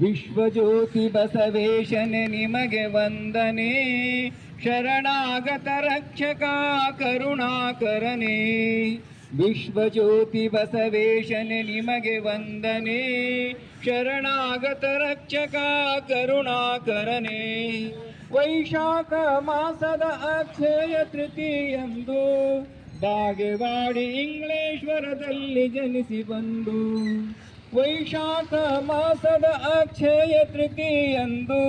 ವಿಶ್ವಜ್ಯೋತಿ ಬಸವೇಶನೆ ನಿಮಗೆ ವಂದನೆ. ಶರಣಾಗತ ರಕ್ಷಕ ಕರುಣಾಕರನೇ. ವಿಶ್ವಜ್ಯೋತಿ ಬಸವೇಶನೆ ನಿಮಗೆ ವಂದನೆ. ಶರಣಾಗತ ರಕ್ಷಕ ಕರುಣಾಕರನೇ. ವೈಶಾಖ ಮಾಸದ ಅಕ್ಷಯ ತೃತೀಯಂದು ಬಾಗೇವಾಡಿ ಇಂಗ್ಲೇಶ್ವರದಲ್ಲಿ ಜನಿಸಿ ಬಂದು ವೈಶಾಖ ಮಾಸದ ಅಕ್ಷಯ ತೃತೀಯಂದು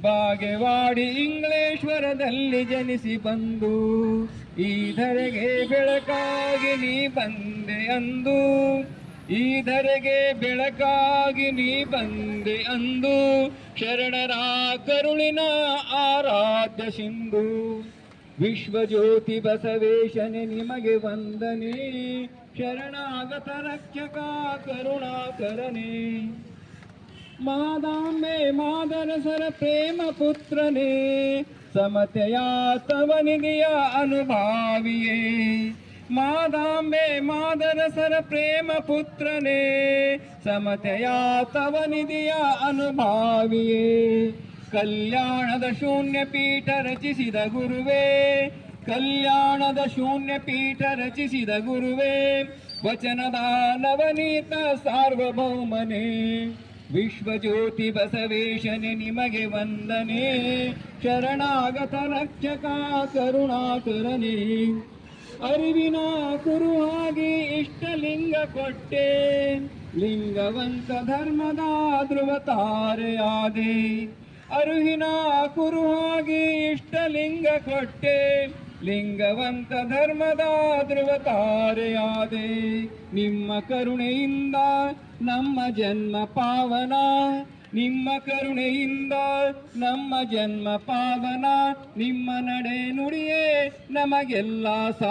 ಬಾಗೇವಾಡಿ ಇಂಗ್ಲೇಶ್ವರದಲ್ಲಿ ಜನಿಸಿ ಬಂದು, ಈ ಧರೆಗೆ ಬೆಳಕಾಗಿ ನೀ ಬಂದೆ ಅಂದು, ಈ ಧರೆಗೆ ಬೆಳಕಾಗಿ ನೀ ಬಂದೆ ಅಂದು, ಶರಣರ ಕರುಳಿನ ಆರಾಧ್ಯ ಸಿಂಧು. विश्वज्योतिबसवेषनि निमगे वन्दने शरणागतरक्षका करुणाकरणे। मादाम्बे मे प्रेमपुत्रने समतया तव दिया अनुभवे मादाम्बे मे मादनसरप्रेमपुत्र समतया तव निधिया अनुभव ಕಲ್ಯಾಣದ ಶೂನ್ಯ ಪೀಠ ರಚಿಸಿದ ಗುರುವೇ, ಕಲ್ಯಾಣದ ಶೂನ್ಯ ಪೀಠ ರಚಿಸಿದ ಗುರುವೇ ವಚನದ ನವನೀತ ಸಾರ್ವಭೌಮನೇ, ವಿಶ್ವಜ್ಯೋತಿ ಬಸವೇಶನೆ ನಿಮಗೆ ವಂದನೆ, ಶರಣಾಗತ ರಕ್ಷಕ ಕರುಣಾಕರನೇ. ಅರಿವಿನ ಕುರುವಾಗಿ ಇಷ್ಟಲಿಂಗ ಕೊಟ್ಟೆ, ಲಿಂಗವಂತ ಧರ್ಮದ ಧ್ರುವ ತಾರೆಯಾದೆ ಕುರುಹಾಗಿ ಇಷ್ಟ ಲಿಂಗ ಕೊಟ್ಟೆ. ಲಿಂಗವಂತ ಧರ್ಮದ ತಾರೆಯಾದೆ ನಿಮ್ಮ ಕರುಣೆಯಿಂದ ನಮ್ಮ ಜನ್ಮ ಪಾವನ. ನಿಮ್ಮ ಕರುಣೆಯಿಂದ ನಮ್ಮ ಜನ್ಮ ಪಾವನ. ನಿಮ್ಮ ನಡೆ ನುಡಿಯೇ ನಮಗೆಲ್ಲ